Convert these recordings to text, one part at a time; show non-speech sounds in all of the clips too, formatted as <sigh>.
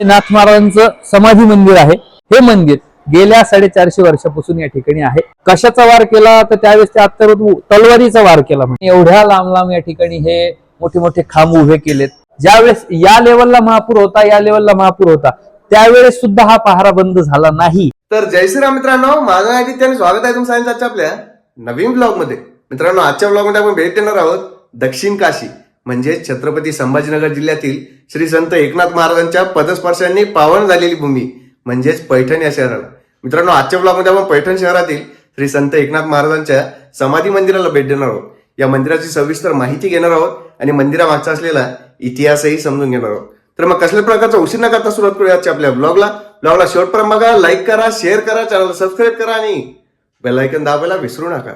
नाथ महाराजांचं समाधी मंदिर आहे. हे मंदिर गेल्या साडेचारशे वर्षापासून या ठिकाणी आहे. कशाचा वार केला? तर त्यावेळेस ते आता तलवारीचा वार केला म्हणजे एवढ्या लांब लांब या ठिकाणी हे मोठे मोठे खांब उभे केलेत. ज्यावेळेस या लेवलला महापूर होता या लेवलला महापूर होता त्यावेळेस सुद्धा हा पहारा बंद झाला नाही. तर जय श्रीराम मित्रांनो माझं आदित्याने स्वागत आहे तुमचं आजच्या आपल्या नवीन ब्लॉगमध्ये. मित्रांनो आजच्या ब्लॉगमध्ये आपण भेट देणार आहोत दक्षिण काशी. म्हणजे छत्रपती संभाजीनगर जिल्ह्यातील श्री संत एकनाथ महाराजांच्या पदस्पर्शांनी पावन झालेली भूमी म्हणजेच पैठण या शहराला. मित्रांनो आजच्या ब्लॉगमध्ये आपण पैठण शहरातील श्री संत एकनाथ महाराजांच्या समाधी मंदिराला भेट देणार आहोत. या मंदिराची सविस्तर माहिती घेणार आहोत आणि मंदिरामागचा असलेला इतिहासही समजून घेणार आहोत. तर मग कसल्या प्रकारचा उशीर न करता सुरुवात करूया आजच्या आपल्या ब्लॉगला ब्लॉगला शेवटपर्यंत बघा लाईक करा शेअर करा चॅनलला सबस्क्राईब करा आणि बेलायकन दाबायला विसरू नका.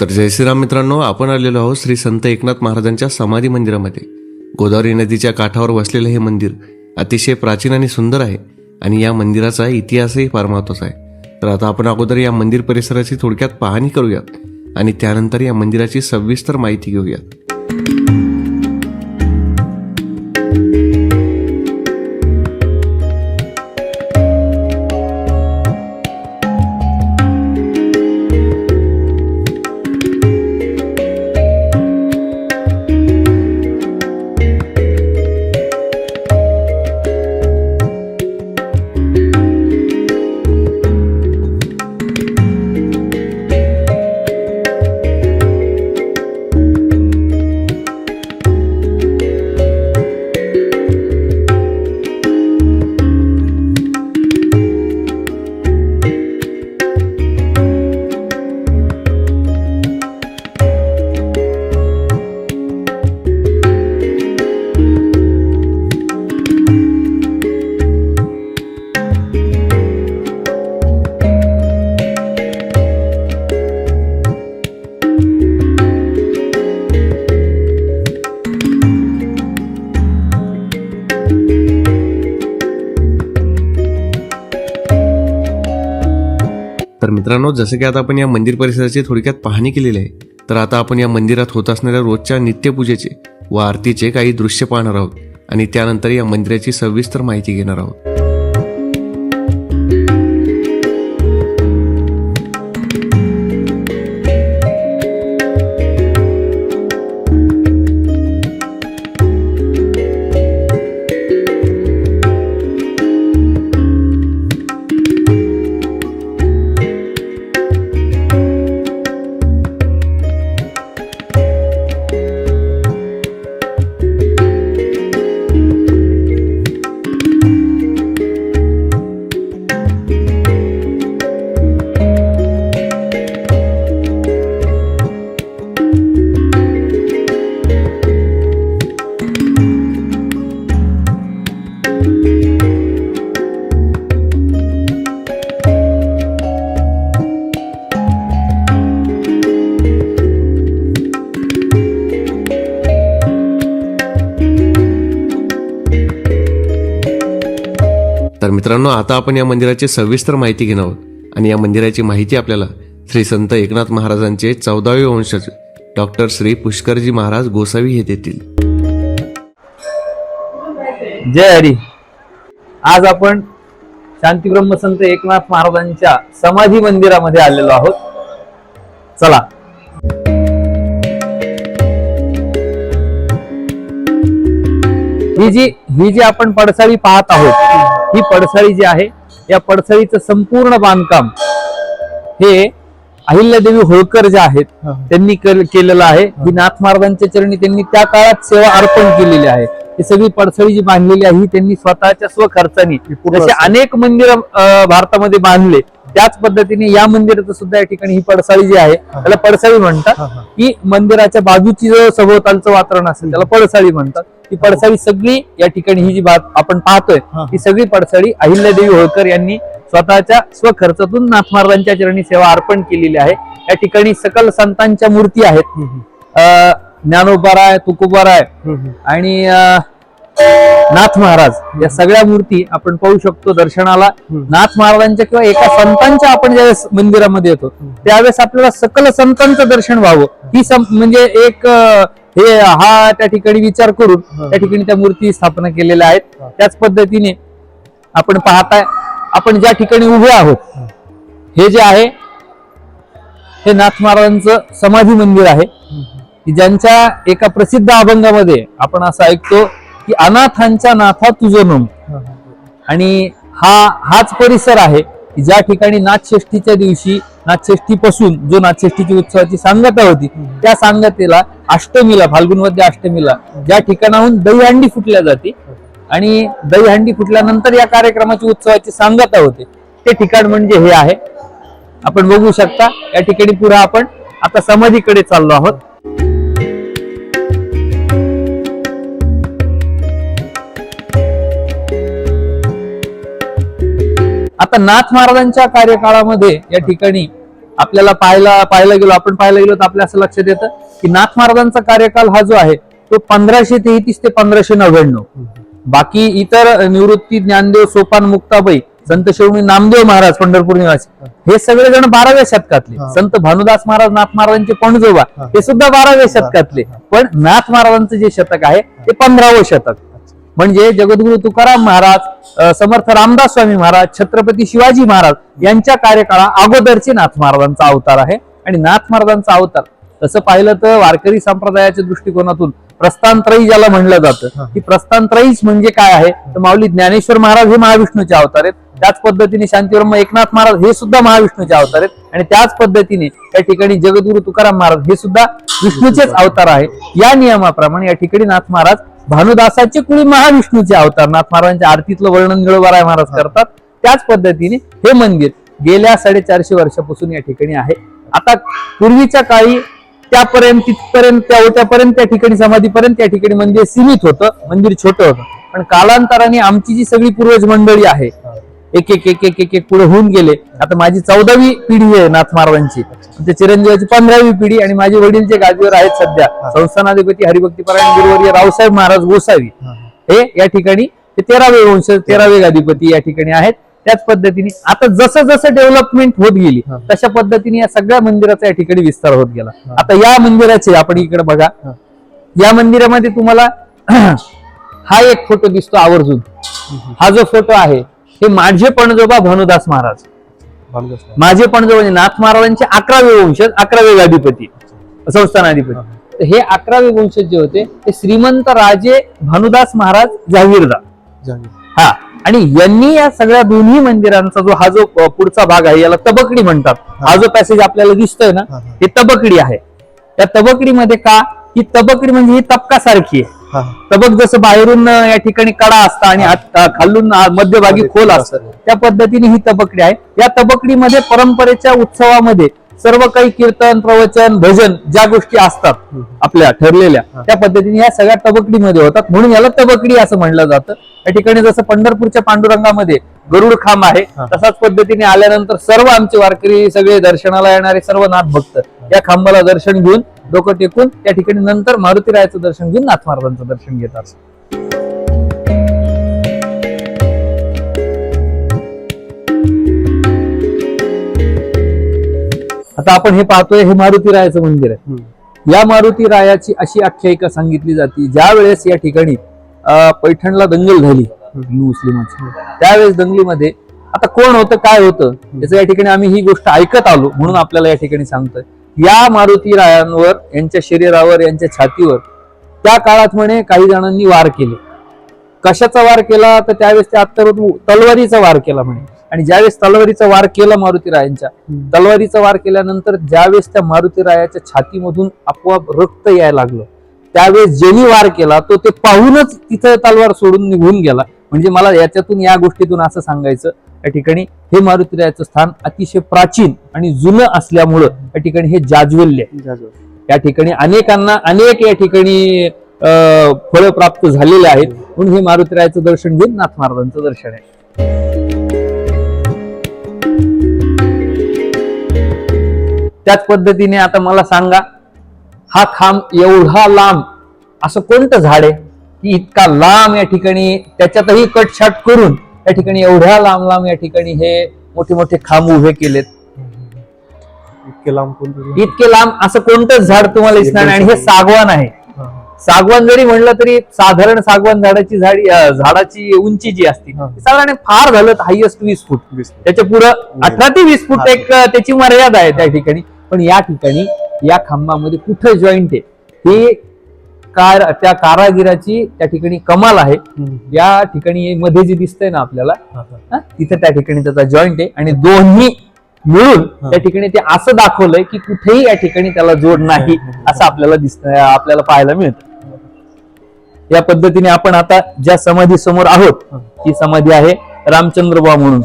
तर जय श्रीराम मित्रांनो आपण आलेलो आहोत श्री संत एकनाथ महाराजांच्या समाधी मंदिरामध्ये. गोदावरी नदीच्या काठावर वसलेलं हे मंदिर अतिशय प्राचीन आणि सुंदर आहे आणि या मंदिराचा इतिहासही फार महत्त्वाचा आहे. तर आता आपण अगोदर या मंदिर परिसराची थोडक्यात पाहणी करूयात आणि त्यानंतर या मंदिराची सविस्तर माहिती घेऊयात. जसं की आता आपण या मंदिर परिसराची थोडक्यात पाहणी केलेली आहे तर आता आपण या मंदिरात होत असणाऱ्या रोजच्या नित्यपूजेचे व आरतीचे काही दृश्य पाहणार आहोत आणि त्यानंतर या मंदिराची सविस्तर माहिती घेणार आहोत. तर मित्रांनो आता आपण या मंदिराची सविस्तर माहिती घेणार आहोत. आणि या मंदिराची माहिती आपल्याला श्री संत एकनाथ महाराजांचे चौदावे वंशज डॉक्टर श्री पुष्करजी महाराज गोसावी हे देतील. जय हरी. आज आपण शांती ब्रह्मसंत एकनाथ महाराजांच्या समाधी मंदिरामध्ये आलेलो आहोत. चला. ही जी ही जी आपण पडसाळी पाहत आहोत ही पडसाळी जी आहे या पडसाळीचं संपूर्ण बांधकाम हे अहिल्यादेवी होळकर ज्या आहेत त्यांनी केल- केलेलं आहे. ही. नाथ महाराजांच्या चरणी त्यांनी त्या काळात सेवा अर्पण केलेली आहे. ही सगळी पडसळी जी बांधलेली आहे ही त्यांनी स्वतःच्या स्वखर्चाने जसे अनेक मंदिर भारतामध्ये बांधले त्याच पद्धतीने या मंदिराचं सुद्धा या ठिकाणी ही पडसाळी जी आहे त्याला पडसाळी म्हणतात. ही मंदिराच्या बाजूची जो सभोवतालचं वातावरण असेल त्याला पडसाळी म्हणतात. ही पडसाळी सगळी या ठिकाणी ही जी बात आपण पाहतोय ही सगळी पडसाळी अहिल्यादेवी होळकर यांनी स्वतःच्या स्वखर्चातून नाथ महाराजांच्या चरणी सेवा अर्पण केलेली आहे. या ठिकाणी सकल संतांच्या मूर्ती आहेत. अं, ज्ञानोबाराय तुकोबाराय आणि नाथ महाराज. या सगळ्या मूर्ती आपण पाहू शकतो दर्शनाला. नाथ महाराजांच्या किंवा एका संतांच्या आपण ज्यावेळेस मंदिरामध्ये येतो त्यावेळेस आपल्याला सकल संतांचं दर्शन व्हावं. ही म्हणजे एक हे हा त्या ठिकाणी विचार करून त्या ठिकाणी त्या मूर्ती स्थापना केलेल्या आहेत. त्याच पद्धतीने आपण पाहताय आपण ज्या ठिकाणी उभे आहोत हे जे आहे हे नाथ महाराजांचं समाधी मंदिर आहे. की ज्यांच्या एका प्रसिद्ध अभंगामध्ये आपण असं ऐकतो की अनाथांच्या नाथा तुझं नम. आणि हा हाच परिसर आहे की ज्या ठिकाणी नाथषष्ठीच्या दिवशी नाथषष्ठीपासून जो नाथषष्ठीची उत्सवाची सांगता होती त्या सांगतेला अष्टमीला फाल्गुनमध्ये अष्टमीला ज्या ठिकाणाहून दहीहंडी फुटल्या जाते. आणि दहीहंडी फुटल्यानंतर या कार्यक्रमाची उत्सवाची सांगता होते. ते ठिकाण म्हणजे हे आहे. आपण बघू शकता या ठिकाणी पुढे आपण आता समाधीकडे चाललो आहोत. आता नाथ महाराजांच्या कार्यकाळामध्ये या ठिकाणी आपल्याला पाहायला पाहायला गेलो आपण पाहायला गेलो तर आपल्या असं लक्षात येतं की नाथ महाराजांचा कार्यकाल हा जो आहे तो पंधराशे तेहतीस ते पंधराशे नव्याण्णव. बाकी इतर निवृत्ती ज्ञानदेव सोपान मुक्ताबाई संत शिवणी नामदेव महाराज पंढरपूर निवासी हे सगळे जण बाराव्या शतकातले. संत भानुदास महाराज नाथ महाराजांचे पणजोबा हे. सुद्धा बाराव्या शतकातले. पण नाथ महाराजांचं जे शतक आहे ते पंधरावं शतक. म्हणजे जगद्गुरु तुकाराम महाराज समर्थ रामदास स्वामी महाराज छत्रपती शिवाजी महाराज यांच्या कार्यकाळा अगोदरचे नाथ महाराजांचा अवतार आहे. आणि नाथ महाराजांचा अवतार तसं पाहिलं तर वारकरी संप्रदायाच्या दृष्टिकोनातून प्रस्थानत्रयी ज्याला म्हणलं जातं की प्रस्थानत्रयीच म्हणजे काय आहे? तर माऊली ज्ञानेश्वर महाराज हे महाविष्णूचे अवतार आहेत. त्याच पद्धतीने शांतीब्रह्म एकनाथ महाराज हे सुद्धा महाविष्णूचे अवतार आहेत. आणि त्याच पद्धतीने या ठिकाणी जगद्गुरु तुकाराम महाराज हे सुद्धा विष्णूचेच अवतार आहे. या नियमाप्रमाणे या ठिकाणी नाथ महाराज भानुदासाचे कुळी महाविष्णूचे अवतार नाथ महाराजांच्या आरतीतलं वर्णन निळोबाराय महाराज करतात. त्याच पद्धतीने हे मंदिर गेल्या साडेचारशे वर्षापासून या ठिकाणी आहे. आता पूर्वीच्या काळी त्यापर्यंत तिथपर्यंत त्या ओट्यापर्यंत त्या ठिकाणी समाधीपर्यंत त्या ठिकाणी मंदिर सीमित होतं मंदिर छोटं होतं. पण कालांतराने आमची जी सगळी पूर्वज मंडळी आहे एक एक एक एक एक एक पुढे होऊन गेले. आता माझी चौदावी पिढी आहे नाथ महाराजांची ते चिरंजीवाची पंधरावी पिढी आणि माझे वडील जे गादीवर आहेत सध्या संस्थानाधिपती हरिभक्तीपरायण गुरुवर्य रावसाहेब महाराज गोसावी. हे. या ठिकाणी ते तेरावे वंश तेरावे गादीपती या ठिकाणी आहेत. त्याच पद्धतीने आता जसं जसं डेव्हलपमेंट होत गेली तशा पद्धतीने या सगळ्या मंदिराचा या ठिकाणी विस्तार होत गेला. आता या मंदिराचे आपण इकडे बघा. या मंदिरामध्ये तुम्हाला <clears throat> हा एक फोटो दिसतो आवर्जून. हा जो फोटो आहे हे माझे पणजोबा भानुदास महाराज. माझे पणजोबा म्हणजे नाथ महाराजांचे अकरावे वंशज अकरावे गादीपती संस्थानाधिपती. तर हे अकरावे वंशज जे होते ते श्रीमंत राजे भानुदास महाराज जागीरदार हा. आणि यांनी या सगळ्या दोन्ही मंदिरांचा जो हा जो पुढचा भाग आहे याला तबकडी म्हणतात. हा. जो पॅसेज आपल्याला दिसतोय ना हे तबकडी आहे. त्या तबकडीमध्ये का? ही तबकडी म्हणजे ही तबका सारखी आहे तबक जसं बाहेरून या ठिकाणी कडा असता आणि खालून मध्यभागी खोल असतं त्या पद्धतीने ही तबकडी आहे. या तबकडीमध्ये परंपरेच्या उत्सवामध्ये सर्व काही कीर्तन प्रवचन भजन ज्या गोष्टी असतात आपल्या ठरलेल्या त्या पद्धतीने या सगळ्या तबकडीमध्ये होतात. म्हणून याला तबकडी असं म्हणलं जातं. या ठिकाणी जसं पंढरपूरच्या पांडुरंगामध्ये गरुड खांब आहे तसाच पद्धतीने आल्यानंतर सर्व आमचे वारकरी सगळे दर्शनाला येणारे सर्व नाथ भक्त या खांबाला दर्शन घेऊन डोकं टेकून त्या ठिकाणी नंतर मारुतीरायाचं दर्शन घेऊन नाथ महाराजांचं दर्शन घेतात आता आपण हे पाहतोय हे मारुतीरायाचं मंदिर आहे. या मारुतीरायाची अशी आख्यायिका सांगितली जाते. ज्या वेळेस या ठिकाणी पैठणला दंगल झाली हिंदू मुस्लिमांची त्यावेळेस दंगलीमध्ये आता कोण होतं काय होतं याचं या ठिकाणी आम्ही ही गोष्ट ऐकत आलो म्हणून आपल्याला या ठिकाणी सांगतोय. या मारुती रायांवर यांच्या शरीरावर यांच्या छातीवर त्या काळात म्हणे काही जणांनी वार केले. कशाचा वार केला? तर त्यावेळेस त्या अत्तर तलवारीचा वार केला म्हणे. आणि ज्यावेळेस तलवारीचा वार केला मारुती रायांच्या तलवारीचा वार केल्यानंतर ज्यावेळेस त्या मारुती रायाच्या छातीमधून आपोआप रक्त यायला लागलं त्यावेळेस ज्यांनी वार केला तो ते पाहूनच तिथं तलवार सोडून निघून गेला. म्हणजे मला याच्यातून या गोष्टीतून असं सांगायचं या ठिकाणी हे मारुतीरायाचं स्थान अतिशय प्राचीन आणि जुनं असल्यामुळं या ठिकाणी हे जाज्वल्य आहे. या ठिकाणी अनेकांना अनेक या ठिकाणी फळ प्राप्त झालेले आहेत. म्हणून हे मारुतीरायाचं दर्शन घेऊन नाथ महाराजांचं दर्शन आहे. त्याच पद्धतीने आता मला सांगा हा खांब एवढा लांब असं कोणतं झाड आहे? की इतका लांब या ठिकाणी त्याच्यातही कटछाट करून या ठिकाणी एवढ्या लांब लांब या ठिकाणी हे मोठे मोठे खांब उभे केलेत. इतके लांब इतके लांब असं कोणतंच झाड तुम्हाला दिसणार नाही. आणि हे सागवान आहे. सागवान जरी म्हणलं तरी साधारण सागवान झाडाची झाडी झाडाची उंची जी असते साधारण फार झालं हायएस्ट वीस फूट. त्याच्या पुढं अठरा ते वीस फूट एक त्याची मर्यादा आहे त्या ठिकाणी. पण या ठिकाणी या खांबामध्ये कुठं जॉईंट आहे हे कार त्या कारागिराची त्या ठिकाणी कमाल आहे. या ठिकाणी मध्ये जे दिसतंय ना आपल्याला हा, तिथं त्या ठिकाणी त्याचा जॉईंट आहे आणि दोन्ही मिळून त्या ठिकाणी ते असं दाखवलंय की कुठेही या ठिकाणी त्याला जोड नाही असं आपल्याला दिसत आपल्याला पाहायला मिळत. या पद्धतीने आपण आता ज्या समाधी समोर आहोत ही. समाधी आहे रामचंद्रबा म्हणून.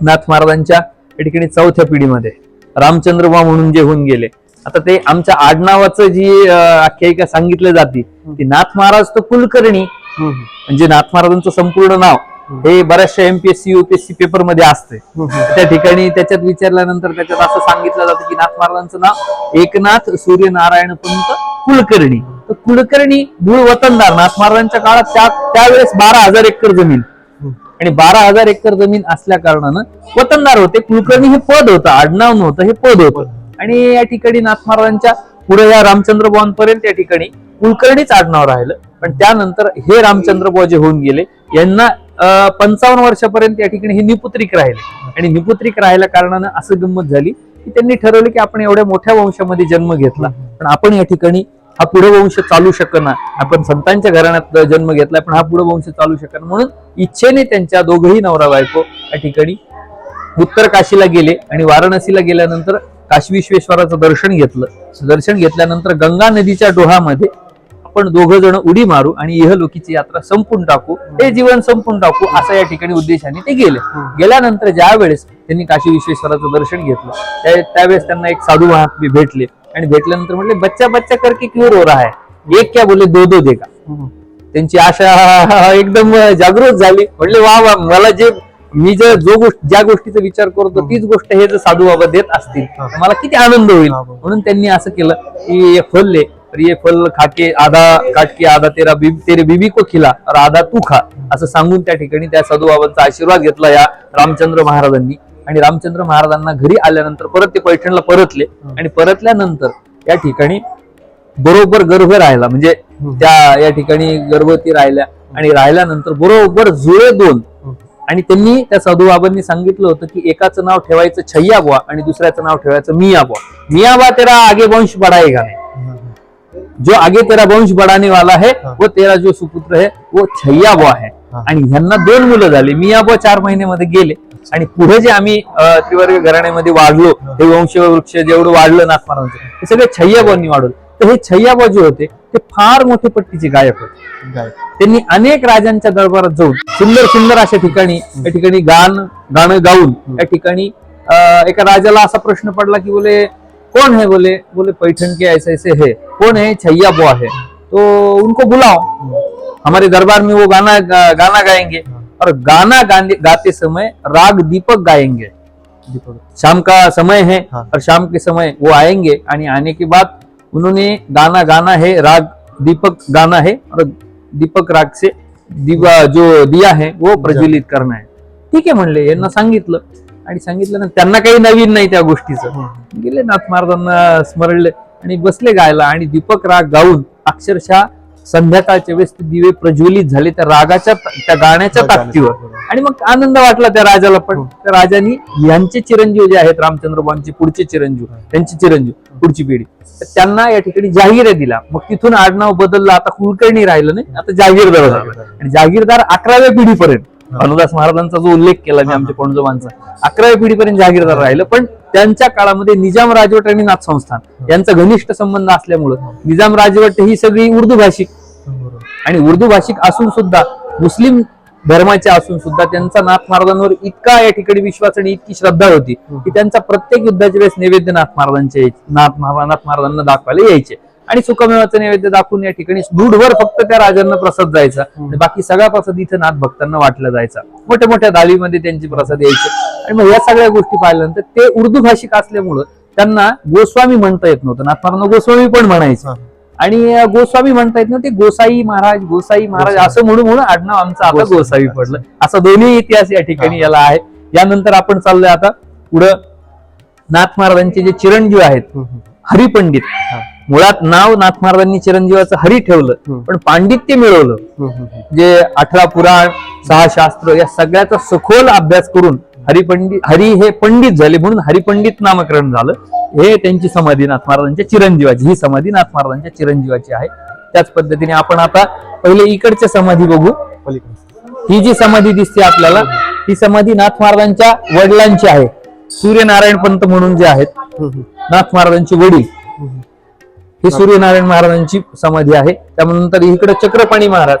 नाथ महाराजांच्या या ठिकाणी चौथ्या पिढीमध्ये. रामचंद्रबा म्हणून जे होऊन गेले. आता ते आमच्या आडनावाचं जी आख्यायिका सांगितली जाते ती नाथ महाराज तर कुलकर्णी. म्हणजे नाथ महाराजांचं संपूर्ण नाव हे बऱ्याचशा एमपीएससी युपीएससी पेपरमध्ये असते त्या ठिकाणी त्याच्यात विचारल्यानंतर त्याच्यात असं सांगितलं जातं की नाथ महाराजांचं नाव एकनाथ सूर्यनारायण पंत कुलकर्णी. तर कुलकर्णी मूळ वतनदार नाथ महाराजांच्या काळात त्या त्यावेळेस बारा हजार एकर जमीन. आणि बारा हजार एकर जमीन असल्या कारणानं वतनदार होते. कुलकर्णी हे पद होतं आडनाव नव्हतं हे पद होतं. आणि या ठिकाणी नाथ महाराजांच्या पुढे या रामचंद्र बॉनपर्यंत या ठिकाणी कुलकर्णीच आडनाव राहिलं. पण त्यानंतर हे रामचंद्र जे होऊन गेले यांना पंचावन्न वर्षापर्यंत या ठिकाणी हे निपुत्रिक राहिले. आणि निपुत्रिक राहिल्या कारणानं असं गंमत झाली की त्यांनी ठरवलं की आपण एवढ्या मोठ्या वंशामध्ये जन्म घेतला. पण आपण या ठिकाणी हा पुढे वंश चालू शकना. आपण संतांच्या घराण्यात जन्म घेतलाय पण हा पुढे वंश चालू शकना. म्हणून इच्छेने त्यांच्या दोघही नवरा बायको या ठिकाणी उत्तर काशीला गेले आणि वाराणसीला गेल्यानंतर काशी विश्वेश्वराचं दर्शन घेतलं. दर्शन घेतल्यानंतर गंगा नदीच्या डोहामध्ये आपण दोघ जण उडी मारू आणि इहलोकीची यात्रा संपून टाकू. हे जीवन संपून टाकू असा या ठिकाणी उद्देशाने ते गेले. गेल्यानंतर ज्या वेळेस त्यांनी काशी विश्वेश्वराचं दर्शन घेतलं त्या- त्यावेळेस त्यांना एक साधू महात्मे भेटले. आणि भेटल्यानंतर म्हटले बच्चा बच्चा करके क्यों रो रहा है? एक क्या बोले दो दो देगा. त्यांची आशा <laughs> एकदम जागृत झाली. म्हणले वा वा मला जे मी जर जो गोष्ट ज्या गोष्टीचा विचार करतो तीच गोष्ट हे जर साधू बाबा देत असतील मला किती आनंद होईल. म्हणून त्यांनी असं केलं की ये फल ले. तर ये फल खाके आधा काटके आधा तेरा बीबी तेरे बीबी को खिला और आधा तू खा. असं सांगून त्या ठिकाणी त्या साधू बाबांचा आशीर्वाद घेतला या रामचंद्र महाराजांनी. आणि रामचंद्र महाराजांना घरी आल्यानंतर परत ते पैठणला परतले. आणि परतल्यानंतर या ठिकाणी बरोबर गर्भ राहिला. म्हणजे त्या या ठिकाणी गर्भवती राहिल्या. आणि राहिल्यानंतर बरोबर जुळे दोन. आणि त्यांनी त्या साधू बाबांनी सांगितलं होतं की एकाचं नाव ठेवायचं छैया बुवा आणि दुसऱ्याचं नाव ठेवायचं मिया बुवा. मिया बुवा तेरा आगे वंश बढ़ाएगा नहीं? जो आगे तेरा वंश बढ़ाने वाला है. वो तेरा जो सुपुत्र है वो छैया बुवा है. आणि ह्यांना दोन मुलं झाली. मिया बुवा चार महिन्यामध्ये गेले. आणि पुढे जे आम्ही त्रिवर्ग घराण्यामध्ये वाढलो हे. वंश वृक्ष जेवढं वाढलं महाराजांचं ते सगळे छैया बुवांनी वाढवलं. तर हे छैया बुवा जे होते ते फार मोठे पट्टीचे गायक होते. त्यांनी अनेक राजांच्या दरबारात जाऊन सुंदर सुंदर अशा ठिकाणी या ठिकाणी गाण गाणं गाऊन या ठिकाणी एका राजाला असा प्रश्न पडला की बोले कौन है बोले? बोले पैठण के ऐसे ऐसे है. कौन है? छैया बुआ है तो उनको बुलाओ. हमारे दरबार में वो गाना गाना गाएंगे. और गाना गाते समय राग दीपक गाएंगे। शाम का समय है हाँ। और शाम के समय वो आएंगे आणि आने के बाद उन्होंने गाना गाना है राग दीपक गाना है और दीपक राग से दिवा जो दिया है वो प्रज्वलित करना है। ठीक आहे म्हणले यांना सांगितलं. आणि सांगितलं ना त्यांना काही नवीन नाही त्या गोष्टीचं. गेले नाथ महाराजांना स्मरणले आणि बसले गायला आणि दीपक राग गाऊन अक्षरशः संध्याकाळच्या वेळेस ते दिवे प्रज्वलित झाले त्या रागाच्या त्या गाण्याच्या ताकदीवर. आणि मग आनंद वाटला त्या राजाला पण. त्या राजानी यांचे चिरंजीव जे आहेत रामचंद्रबांचे पुढचे चिरंजीव त्यांचे चिरंजीव पुढची पिढी. तर त्यांना या ठिकाणी जाहीर दिला. मग तिथून आडनाव बदललं आता कुलकर्णी राहिलं नाही आता जागीरदार झालं. आणि जागीरदार अकराव्या पिढीपर्यंत. अनुदास महाराजांचा जो उल्लेख केला मी आमच्या पणजोबांचा अकराव्या पिढीपर्यंत जागीरदार राहिलं. पण त्यांच्या काळामध्ये निजाम राजवट आणि नाथ संस्थान यांचा घनिष्ठ संबंध असल्यामुळं निजाम राजवट ही सगळी उर्दू भाषिक आणि उर्दू भाषिक असून सुद्धा मुस्लिम धर्माचे असून सुद्धा त्यांचा नाथ महाराजांवर इतका या ठिकाणी विश्वास आणि इतकी श्रद्धा होती की त्यांचा प्रत्येक युद्धाच्या वेळेस नैवेद्य नाथ महाराजांचे नाथ नाथ महाराजांना दाखवायला यायचे. आणि सुखमेवाचं नैवेद्य दाखवून या ठिकाणी दूधभर फक्त त्या राजांना प्रसाद जायचा आणि बाकी सगळा प्रसाद इथं नाथ भक्तांना वाटला जायचा. मोठ्या मोठ्या दालीमध्ये त्यांचे प्रसाद यायचे. आणि मग या सगळ्या गोष्टी पाहिल्यानंतर ते उर्दू भाषिक असल्यामुळं त्यांना गोस्वामी म्हणता येत नव्हतं. नाथ महाराजांना गोस्वामी पण म्हणायचे. आणि गोस्वामी म्हणता येत नव्हते गोसाई महाराज गोसाई महाराज असं म्हणून म्हणून आडनाव आमचं आता गोसावी पडलं. असा दोन्ही इतिहास या ठिकाणी याला आहे. यानंतर आपण चाललोय आता पुढं. नाथ महाराजांचे जे चिरंजीव आहेत हरिपंडित. मुळात नाव नाथ महाराजांनी चिरंजीवाचं हरी ठेवलं. पण पांडित्य मिळवलं. जे अठरा पुराण सहा शास्त्र या सगळ्याचा सखोल अभ्यास करून हरिपंडित हरी हे पंडित झाले म्हणून हरिपंडित नामकरण झालं. हे त्यांची समाधी नाथ महाराजांच्या चिरंजीवाची ही समाधी नाथ महाराजांच्या चिरंजीवाची आहे. त्याच पद्धतीने आपण आता पहिले इकडच्या समाधी बघू. ही जी समाधी दिसते आपल्याला ही समाधी नाथ महाराजांच्या वडिलांची आहे. सूर्यनारायण पंत म्हणून जे आहेत नाथ महाराजांचे वडील. ही सूर्यनारायण महाराजांची समाधी आहे. त्यानंतर इकडे चक्रपाणी महाराज.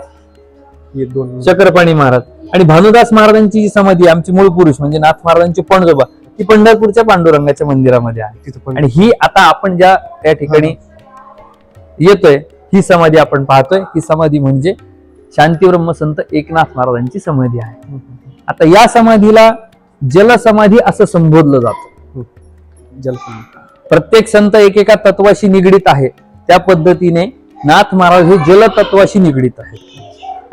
चक्रपाणी महाराज. आणि भानुदास महाराजांची जी समाधी आमचे मूळ पुरुष म्हणजे नाथ महाराजांचे पणजोबा ती पंढरपूरच्या पांडुरंगाच्या मंदिरामध्ये आहे. आणि ही आता आपण ज्या त्या ठिकाणी येतोय ही समाधी आपण पाहतोय. ही समाधी म्हणजे शांतीब्रह्म संत एकनाथ महाराजांची समाधी आहे. आता या समाधीला जलसमाधी असं संबोधलं जातं. जलसमाधी. प्रत्येक संत एकेका तत्वाशी निगडीत आहे. त्या पद्धतीने नाथ महाराज हे जलतत्वाशी निगडीत आहे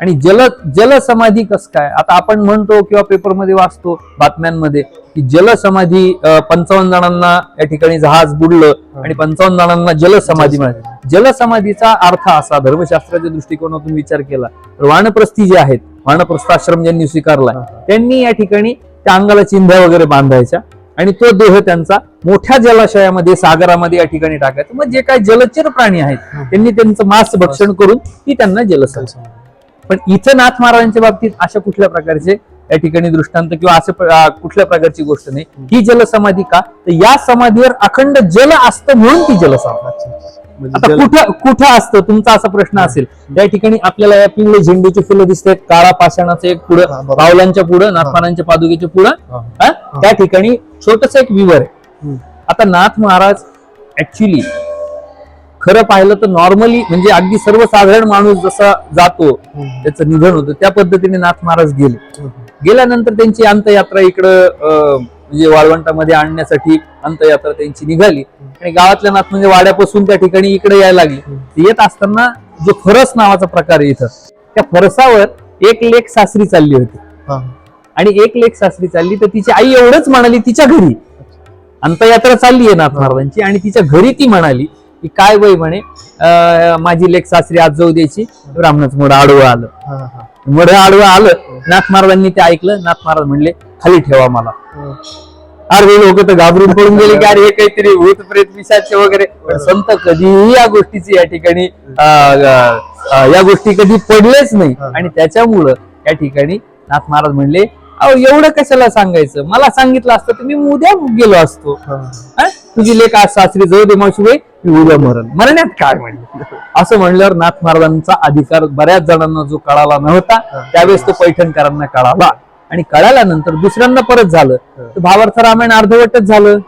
आणि जल जलसमाधी कस काय? आता आपण म्हणतो किंवा पेपरमध्ये वाचतो बातम्यांमध्ये की जलसमाधी पंचावन्न जणांना या ठिकाणी जहाज बुडलं आणि पंचावन्न जणांना जलसमाधी मिळाली. जलसमाधीचा अर्थ असा धर्मशास्त्राच्या दृष्टिकोनातून विचार केला तर वानप्रस्थी जे आहेत वानप्रस्थाश्रम ज्यांनी स्वीकारला त्यांनी या ठिकाणी त्या अंगाला चिंध्या वगैरे बांधायच्या आणि तो देह त्यांचा मोठ्या जलाशयामध्ये सागरामध्ये या ठिकाणी टाकायचा. मग जे काही जलचर प्राणी आहेत त्यांनी त्यांचं मांस. भक्षण करून ती त्यांना जलसमाधी. पण इथं नाथ महाराजांच्या बाबतीत अशा कुठल्या प्रकारचे या ठिकाणी दृष्टांत किंवा असं कुठल्या प्रकारची गोष्ट नाही. ही जलसमाधी का? तर या समाधीवर अखंड जल असतं म्हणून ती जलसमाधी. म्हणजे आता कुठं कुठं असतं? तुमचा असा प्रश्न असेल. त्या ठिकाणी आपल्याला या पिवळे झेंडूची फुलं दिसतात. काळा पाषाणाचं एक पुढं. पावलांच्या पुढं नाथमानांच्या पादुकेच्या पुढं? त्या ठिकाणी छोटस एक विवर आहे. आता नाथ महाराज ऍक्च्युली खरं पाहिलं तर नॉर्मली म्हणजे अगदी सर्वसाधारण माणूस जसा जातो त्याचं निधन होतं. त्या पद्धतीने नाथ महाराज गेले. गेल्यानंतर त्यांची अंतयात्रा इकडं म्हणजे वाळवंटामध्ये आणण्यासाठी अंतयात्रा त्यांची निघाली. आणि गावातल्या नाथ म्हणजे वाड्यापासून त्या ठिकाणी इकडे यायला लागली. येत असताना जो फरस नावाचा प्रकार आहे इथं त्या फरसावर एक लेख सासरी चालली होती. आणि एक लेख सासरी चालली तर तिची आई एवढंच म्हणाली तिच्या घरी. अंतयात्रा चालली आहे नाथ महाराजांची आणि तिच्या घरी ती म्हणाली की काय वय म्हणे? अं, माझी लेख सासरी आज जाऊ द्यायची. ब्राह्मणच मोठं आडवं आलं. मोठं आडवं आलं. नाथ महाराजांनी ते ऐकलं. नाथ महाराज म्हणले खाली ठेवा मला. अरे लोक तर घाबरून पडून गेले की अरे हे काहीतरी भूत प्रेत पिशाचे वगैरे. संत कधीही या गोष्टीची या ठिकाणी या गोष्टी कधी पडलेच नाही. आणि त्याच्यामुळं या ठिकाणी नाथ महाराज म्हणले अहो एवढं कशाला सांगायचं? मला सांगितलं असतं तर मी उद्या गेलो असतो? तुझी लेख आज सासरी जाऊ दे मावशीबाई. मी उद्या मरण. मरण्यात काय म्हणलं? असं म्हणल्यावर नाथ महाराजांचा अधिकार बऱ्याच जणांना जो कळाला नव्हता त्यावेळेस तो पैठणकरांना कळाला. आणि कळाल्यानंतर दुसऱ्यांदा परत झालं. तर भावार्थ रामायण अर्धवटच झालं.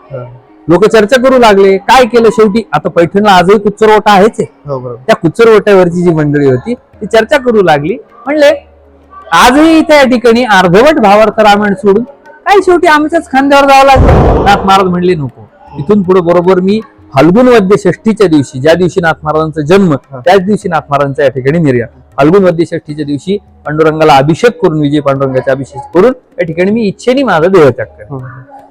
लोक चर्चा करू लागले. काय केलं शेवटी? आता पैठणला आजही कुच्चर ओटा आहेच आहे. हो त्या कुच्चर ओट्यावरची जी मंडळी होती ती चर्चा करू लागली. म्हणले आजही इथे या ठिकाणी अर्धवट भावार्थ रामायण सोडून काय शेवटी आमच्याच खांद्यावर जावं लागलं? नाथ महाराज म्हणले नको. इथून पुढे बरोबर मी फाल्गुन वद्य षष्टीच्या दिवशी ज्या दिवशी नाथ महाराजांचा जन्म त्याच दिवशी नाथ महाराजांचा या ठिकाणी निर्यात फाल्गुन वद्य षष्टीच्या दिवशी पांडुरंगाला अभिषेक करून विजय पांडुरंगाचा अभिषेक करून या ठिकाणी मी इच्छेने माझा देहत्याग करेन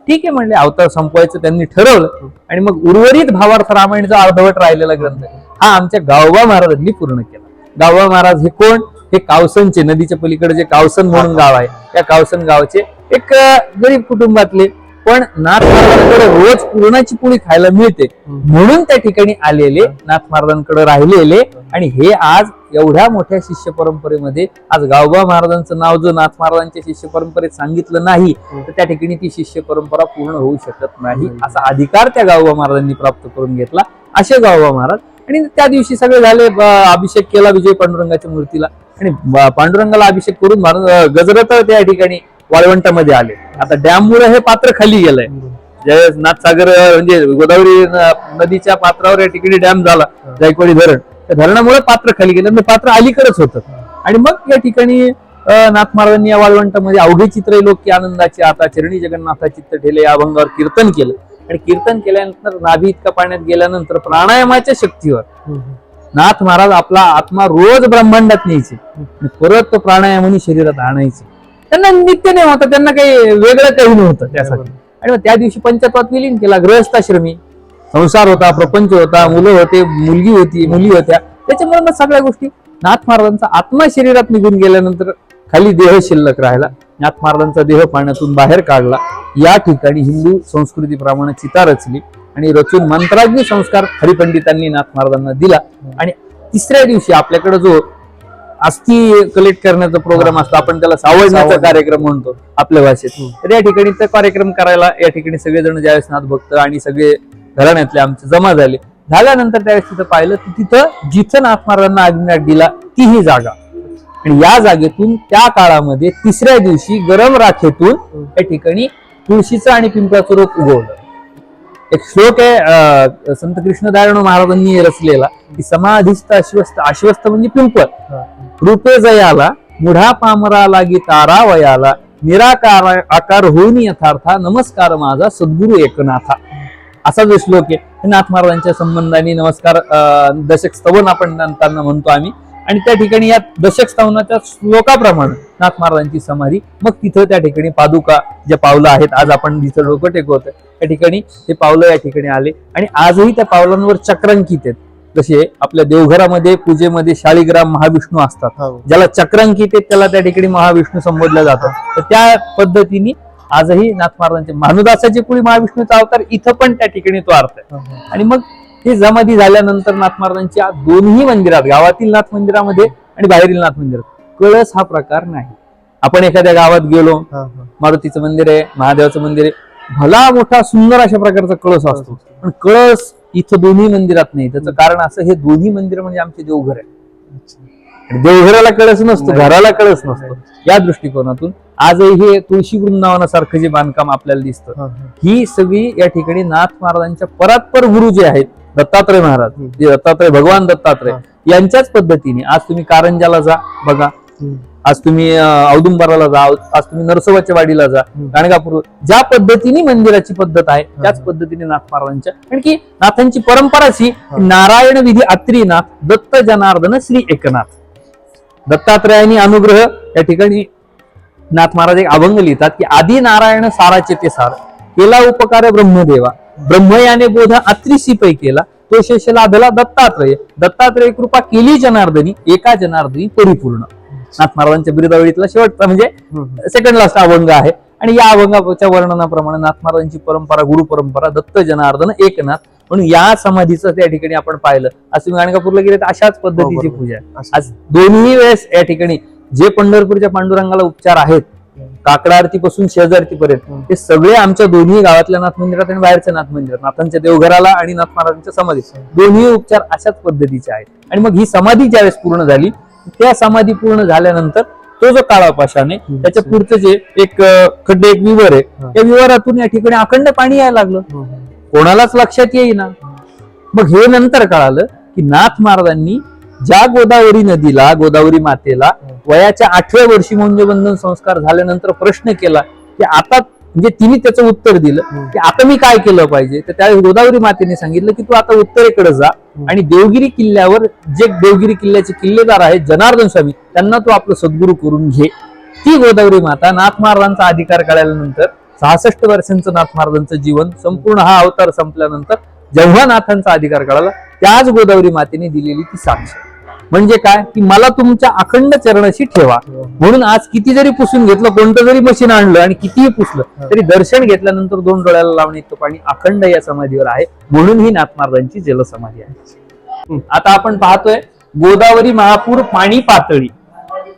ठीक आहे म्हणले अवतार संपवायचं त्यांनी ठरवलं. आणि मग उर्वरित भावार्थ रामायणचा अर्धवट राहिलेला ग्रंथ हा आमच्या गावबा महाराजांनी पूर्ण केला. गावबा महाराज हे कोण? हे कावसनचे नदीच्या पलीकडे जे कावसन म्हणून गाव आहे त्या कावसन गावचे एक गरीब कुटुंबातले पण नाथ महाराजांकडे रोज पुरणाची पोळी खायला मिळते. म्हणून त्या ठिकाणी आलेले नाथ महाराजांकडे राहिलेले. आणि हे आज एवढ्या मोठ्या शिष्य परंपरेमध्ये आज गावबा महाराजांचं नाव जो नाथ महाराजांच्या शिष्य परंपरेत सांगितलं नाही तर त्या ठिकाणी ती शिष्य परंपरा पूर्ण होऊ शकत नाही. असा अधिकार त्या गावबा महाराजांनी प्राप्त करून घेतला. असे गावबा महाराज आणि त्या दिवशी सगळे झाले अभिषेक केला विजय पांडुरंगाच्या मूर्तीला. आणि पांडुरंगाला अभिषेक करून महाराज गजरत त्या ठिकाणी वाळवंटामध्ये आले. आता डॅम मुळे हे पात्र खाली गेलंय. ज्यावेळेस नाथसागर म्हणजे गोदावरी नदीच्या पात्रावर या ठिकाणी डॅम झाला जायकवाडी धरण. त्या धरणामुळे पात्र खाली गेलं आणि पात्र अलीकडेच होतं. आणि मग या ठिकाणी नाथ महाराजांनी या वाळवंटामध्ये अवघे चित्र लोक की आनंदाची आता चरणी जगन्नाथा चित्त ठेले या अभंगावर कीर्तन केलं. आणि कीर्तन केल्यानंतर नाभी इतका पाण्यात गेल्यानंतर प्राणायामाच्या शक्तीवर नाथ महाराज आपला आत्मा रोज ब्रह्मांडात न्यायचे. परत तो प्राणायामाने शरीरात आणायचे. त्यांना नित्य नाही होता त्यांना काही वेगळं काही नव्हतं त्यासाठी. आणि मग त्या दिवशी पंचत्वात विलीन केला गृहस्थाश्रमी. संसार होता प्रपंच होता मुलं होते मुलगी होती मुली होत्या. त्याच्यामुळे मग सगळ्या गोष्टी नाथ महाराजांचा आत्मा शरीरात निघून गेल्यानंतर खाली देह शिल्लक राहिला. नाथ महाराजांचा देह पाण्यातून बाहेर काढला. या ठिकाणी हिंदू संस्कृतीप्रमाणे चिता रचली आणि रचून मंत्राग्नी संस्कार हरिपंडितांनी नाथ महाराजांना दिला. आणि तिसऱ्या दिवशी आपल्याकडे जो अस्थि कलेक्ट करण्याचा प्रोग्राम असतो. आपण त्याला सावळण्याचा कार्यक्रम म्हणतो आपल्या भाषेत. तर या ठिकाणी तो कार्यक्रम करायला या ठिकाणी सगळेजण ज्यावेळेस नाथ भक्त आणि सगळे घराण्यातले आमचे जमा झाले. झाल्यानंतर त्यावेळेस तिथं पाहिलं की तिथं जिथं नाथ महाराजांना अग्निनाथ दिला ती ही जागा. आणि या जागेतून त्या काळामध्ये तिसऱ्या दिवशी गरम राखेतून या ठिकाणी तुळशीचं आणि पिंपळाचं रोप उगवलं. एक श्लोक आहे संत कृष्णदायण महाराजांनी रचलेला की समाधिस्थ अश्वस्थ अश्वस्थ म्हणजे पिंपळ. रूपे जयाला मुढा पामरा लागी तारा वयाला निराकार आकार होऊन यथार्था नमस्कार माझा सद्गुरु एकनाथा. असा जो श्लोक आहे नाथ महाराजांच्या संबंधाने नमस्कार दशक स्तवन आपण त्यांना म्हणतो आम्ही. आणि त्या ठिकाणी या दशक स्तवनाच्या श्लोकाप्रमाणे नाथ महाराजांची समाधी मग तिथं त्या ठिकाणी पादुका ज्या पावलं आहेत आज आपण जिथं डोकं टेकवत त्या ठिकाणी ते पावलं या ठिकाणी आले. आणि आजही त्या पावलांवर चक्रांकित आहेत. जसे आपल्या देवघरामध्ये पूजेमध्ये शाळीग्राम महाविष्णू असतात. हो. ज्याला चक्रांकित आहेत त्याला त्या ठिकाणी महाविष्णू संबोधलं जातं. तर त्या पद्धतीने आजही नाथ महाराजांचे भानुदासाची पुढे महाविष्णूचा अवतार इथं पण त्या ठिकाणी तो अर्थ आहे आणि मग हे समाधी झाल्यानंतर नाथ महाराजांच्या दोन्ही मंदिरात गावातील नाथ मंदिरामध्ये आणि बाहेरील नाथ मंदिरात कळस हा प्रकार नाही. आपण एखाद्या गावात गेलो मारुतीचं मंदिर आहे महादेवाचं मंदिर आहे भला मोठा सुंदर अशा प्रकारचा कळस असतो. पण कळस इथं दोन्ही मंदिरात नाही. त्याचं कारण असं हे दोन्ही मंदिर म्हणजे आमचे देवघर आहे. देवघराला कळस नसतो घराला कळस नसतो. या दृष्टिकोनातून आजही हे तुळशी वृंदावनासारखं जे बांधकाम आपल्याला दिसतं ही सगळी या ठिकाणी नाथ महाराजांच्या परात्पर गुरु जे आहेत दत्तात्रय महाराज जे दत्तात्रय भगवान दत्तात्रय यांच्याच पद्धतीने आज तुम्ही कारंजाला जा बघा. आज तुम्ही औदुंबराला जा आज तुम्ही नरसोबाच्या वाडीला जा गाणगापूर ज्या पद्धतीने मंदिराची पद्धत आहे त्याच पद्धतीने नाथ महाराजांच्या. कारण की नाथांची परंपराच ही. नारायण विधी अत्रीनाथ दत्त जनार्दन श्री एकनाथ. दत्तात्रयानी अनुग्रह या ठिकाणी नाथ महाराज एक अभंग लिहितात की आदी नारायण साराचे ते सार केला उपकार ब्रह्मदेवा. ब्रह्म याने बोध अत्रिसी पै केला. तो शेष लाभला दत्तात्रय. दत्तात्रय कृपा केली जनार्दनी एका जनार्दनी परिपूर्ण. नाथ महाराजांच्या बिरुदावळीतला शेवटचा म्हणजे सेकंड लास्ट अभंग आहे. आणि या अभंगाच्या वर्णनाप्रमाणे नाथ महाराजांची परंपरा गुरु परंपरा दत्त जनार्दन एकनाथ. म्हणून या समाधीचं त्या ठिकाणी आपण पाहिलं. आज तुम्ही गाणगापूरला गेले तर अशाच पद्धतीची. पूजा आहे. आज दोन्ही वेळेस या ठिकाणी जे पंढरपूरच्या पांडुरंगाला उपचार आहेत काकडा आरतीपासून शेज आरतीपर्यंत. ते सगळे आमच्या दोन्ही गावातल्या नाथ मंदिरात आणि बाहेरच्या नाथ मंदिरात नाथांच्या देवघराला आणि नाथ महाराजांच्या समाधीत. दोन्ही उपचार अशाच पद्धतीचे आहेत. आणि मग ही समाधी ज्यावेळेस पूर्ण झाली त्या समाधी पूर्ण झाल्यानंतर तो जो काळा आहे त्याच्या पुढचं जे एक खड्डे एक विवर आहे त्या विवारातून या ठिकाणी अखंड पाणी यायला लागलं. कोणालाच लक्षात येईना. मग हे नंतर कळालं की नाथ महाराजांनी ज्या गोदावरी नदीला गोदावरी मातेला वयाच्या आठव्या वर्षी मौंजबंधन संस्कार झाल्यानंतर प्रश्न केला की आता म्हणजे तिने त्याचं उत्तर दिलं की आता मी काय केलं पाहिजे? तर त्यावेळेस गोदावरी मातेने सांगितलं की तू आता उत्तरेकडे जा आणि देवगिरी किल्ल्यावर जे देवगिरी किल्ल्याचे किल्लेदार आहेत जनार्दन स्वामी त्यांना तू आपलं सद्गुरू करून घे. ती गोदावरी माता नाथ महाराजांचा अधिकार कळल्यानंतर सहासष्ट वर्षांचं नाथ महाराजांचं जीवन संपूर्ण हा अवतार संपल्यानंतर जेव्हा नाथांचा अधिकार कळाला त्याच गोदावरी मातेने दिलेली ती साक्ष. म्हणजे काय? की मला तुमच्या अखंड चरणाशी ठेवा. म्हणून आज किती जरी पुसून घेतलं कोणतं जरी मशीन आणलं आणि कितीही पुसलं तरी दर्शन घेतल्यानंतर दोन डोळ्याला लावणे इतकं पाणी अखंड या समाधीवर आहे. म्हणून ही नाथ महाराजांची जलसमाधी आहे. आता आपण पाहतोय गोदावरी महापूर पाणी पातळी.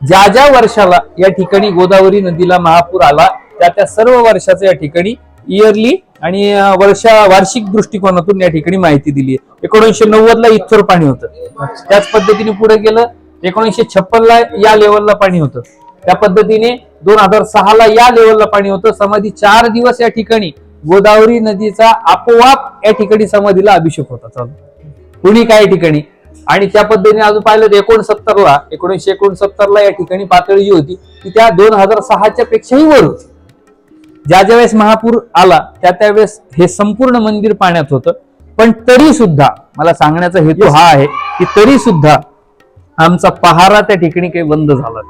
ज्या ज्या वर्षाला या ठिकाणी गोदावरी नदीला महापूर आला त्या त्या सर्व वर्षाचं या ठिकाणी इयरली आणि वर्षा वार्षिक दृष्टिकोनातून या ठिकाणी माहिती दिली आहे. एकोणीसशे नव्वद ला इथवर पाणी होतं. त्याच पद्धतीने पुढे गेलं एकोणीसशे छप्पन ला या लेवलला पाणी होतं. त्या पद्धतीने दोन हजार सहा ला या लेवलला पाणी होतं. समाधी चार दिवस या ठिकाणी गोदावरी नदीचा आपोआप या ठिकाणी समाधीला अभिषेक होता. चालू. कुणी काय ठिकाणी? आणि त्या पद्धतीने अजून पाहिलं तर एकोणसत्तर ला एकोणीसशे एकोणसत्तर ला या ठिकाणी पातळी जी होती ती त्या दोन हजार सहाच्या पेक्षाही वर होती. ज्या ज्या वेळेस महापूर आला त्या त्यावेळेस हे संपूर्ण मंदिर पाण्यात होतं. पण तरी सुद्धा मला सांगण्याचा हेतू हा आहे की तरी सुद्धा आमचा पहारा त्या ठिकाणी काही बंद झाला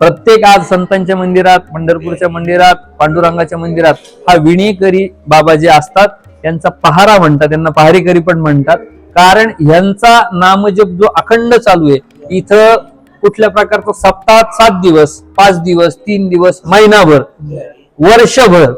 प्रत्येक आज संतांच्या मंदिरात पंढरपूरच्या मंदिरात पांडुरंगाच्या मंदिरात हा विणेकरी बाबा जे असतात यांचा पहारा म्हणतात त्यांना पहारेकरी पण म्हणतात. कारण यांचा नामजप जो अखंड चालू आहे इथं कुठल्या प्रकारचा सप्ताहात सात दिवस पाच दिवस तीन दिवस महिनाभर वर्षभर.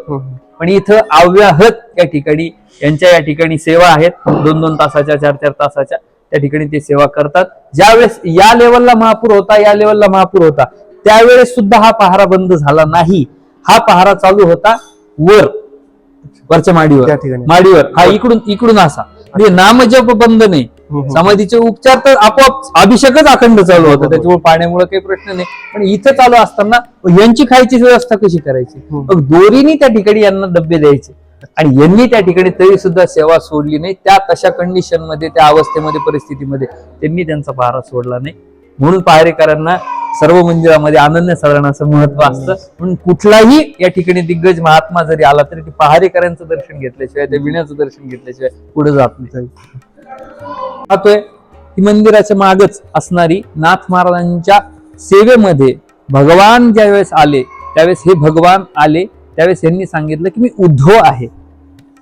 पण इथं अव्याहत या ठिकाणी यांच्या या ठिकाणी सेवा आहेत. दोन दोन तासाच्या चार चार तासाच्या त्या ठिकाणी ते सेवा करतात. ज्यावेळेस या लेवलला महापूर होता या लेवलला महापूर होता त्यावेळेस सुद्धा हा पहारा बंद झाला नाही. हा पहारा चालू होता वर वरच्या माडीवर. माडीवर. हा इकडून इकडून असा. म्हणजे नामजप बंद नाही. समाधीचे उपचार तर आपोआप अभिषेकच अखंड चालू होता. त्याच्यामुळे पाण्यामुळे काही प्रश्न नाही. पण इथं चालू असताना यांची खायची व्यवस्था कशी करायची? मग दोरीने त्या ठिकाणी यांना डबे द्यायचे. आणि यांनी त्या ठिकाणी तरी सुद्धा सेवा सोडली नाही. त्या तशा कंडिशनमध्ये त्या अवस्थेमध्ये परिस्थितीमध्ये त्यांनी त्यांचा पहारा सोडला नाही. म्हणून पहारेकरांना सर्व मंदिरामध्ये अनन्य साधारणाचं महत्त्व असतं. म्हणून कुठलाही या ठिकाणी दिग्गज महात्मा जरी आला तरी ते पहारेकरांचं दर्शन घेतल्याशिवाय त्या विण्याचं दर्शन घेतल्याशिवाय पुढे जात नाही. पाहतोय ही मंदिराच्या मागच असणारी नाथ महाराजांच्या सेवेमध्ये भगवान ज्यावेळेस आले त्यावेळेस हे भगवान आले त्यावेळेस यांनी सांगितलं की मी उद्धव आहे.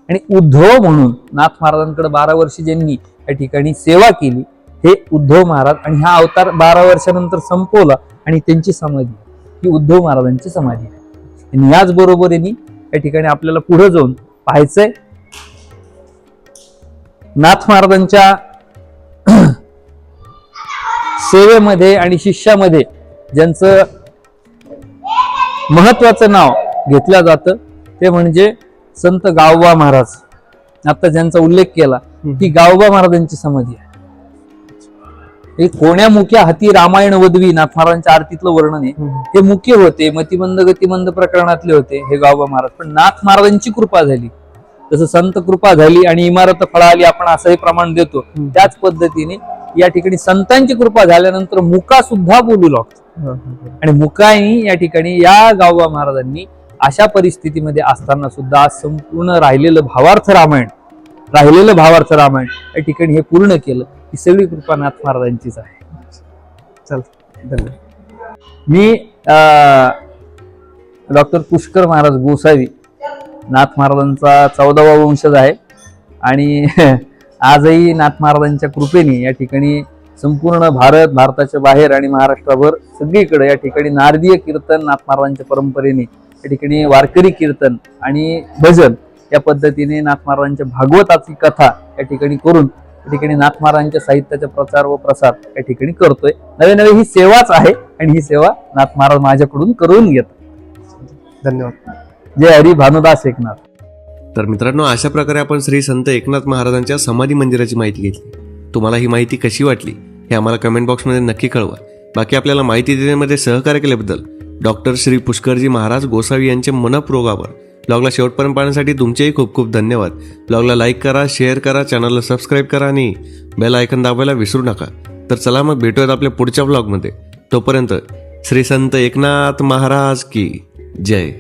आणि उद्धव म्हणून नाथ महाराजांकडे बारा वर्षी ज्यांनी या ठिकाणी सेवा केली हे उद्धव महाराज आणि हा अवतार बारा वर्षानंतर संपवला आणि त्यांची समाधी ही उद्धव महाराजांची समाधी आहे. आणि याच बरोबरीने या ठिकाणी आपल्याला पुढे जाऊन पाहायचंय नाथ महाराजांच्या सेवेमध्ये आणि शिष्यामध्ये ज्यांचं महत्वाचं नाव घेतलं जातं ते म्हणजे संत गावबा महाराज. आता ज्यांचा उल्लेख केला की गावबा महाराजांची समाधी आहे. हे कोण्या मुख्य हाती रामायण वदवी नाथ महाराजांच्या आरतीतलं वर्णन आहे हे मुख्य होते मतिमंद गतिमंद प्रकरणातले होते हे गावबा महाराज. पण नाथ महाराजांची कृपा झाली. जसं संत कृपा झाली आणि इमारत फळाली आपण असंही प्रमाण देतो. त्याच पद्धतीने या ठिकाणी संतांची कृपा झाल्यानंतर मुका सुद्धा बोलू लागतो. आणि मुकाई या ठिकाणी या गावबा महाराजांनी अशा परिस्थितीमध्ये असताना सुद्धा संपूर्ण राहिलेलं भावार्थ रामायण राहिलेलं भावार्थ रामायण या ठिकाणी हे पूर्ण केलं. ही सगळी कृपा नाथ महाराजांचीच आहे. चल धन्यवाद. मी डॉक्टर पुष्कर महाराज गोसावी नाथ महाराजांचा चौदावा वंशज आहे. आणि <laughs> आजही नाथ महाराजांच्या कृपेने या ठिकाणी संपूर्ण भारत भारताच्या बाहेर आणि महाराष्ट्राभर सगळीकडे या ठिकाणी नारदीय कीर्तन नाथ महाराजांच्या परंपरेने या ठिकाणी वारकरी कीर्तन आणि भजन या पद्धतीने नाथ महाराजांच्या भागवताची कथा या ठिकाणी करून या ठिकाणी नाथ महाराजांच्या साहित्याचा प्रचार व प्रसार या ठिकाणी करतोय. नवे नवे ही सेवाच आहे आणि ही सेवा नाथ महाराज माझ्याकडून करून घेत धन्यवाद. जय हरी भानुदास एकनाथ. तर मित्रांनो अशा प्रकारे आपण श्री संत एकनाथ महाराजांच्या समाधी मंदिराची माहिती घेतली. तुम्हाला ही माहिती कशी वाटली हे आम्हाला कमेंट बॉक्समध्ये नक्की कळवा. बाकी आपल्याला माहिती देण्यामध्ये सहकार्य केल्याबद्दल डॉक्टर श्री पुष्करजी महाराज गोसावी यांचे मनप्रोगावर ब्लॉगला शेवटपर्यंत पाहण्यासाठी तुमचेही खूप खूप धन्यवाद. ब्लॉगला लाईक करा शेअर करा चॅनलला सबस्क्राईब करा आणि बेल आयकन दाबायला विसरू नका. तर चला मग भेटूयात आपल्या पुढच्या ब्लॉगमध्ये तोपर्यंत श्री संत एकनाथ महाराज की जय.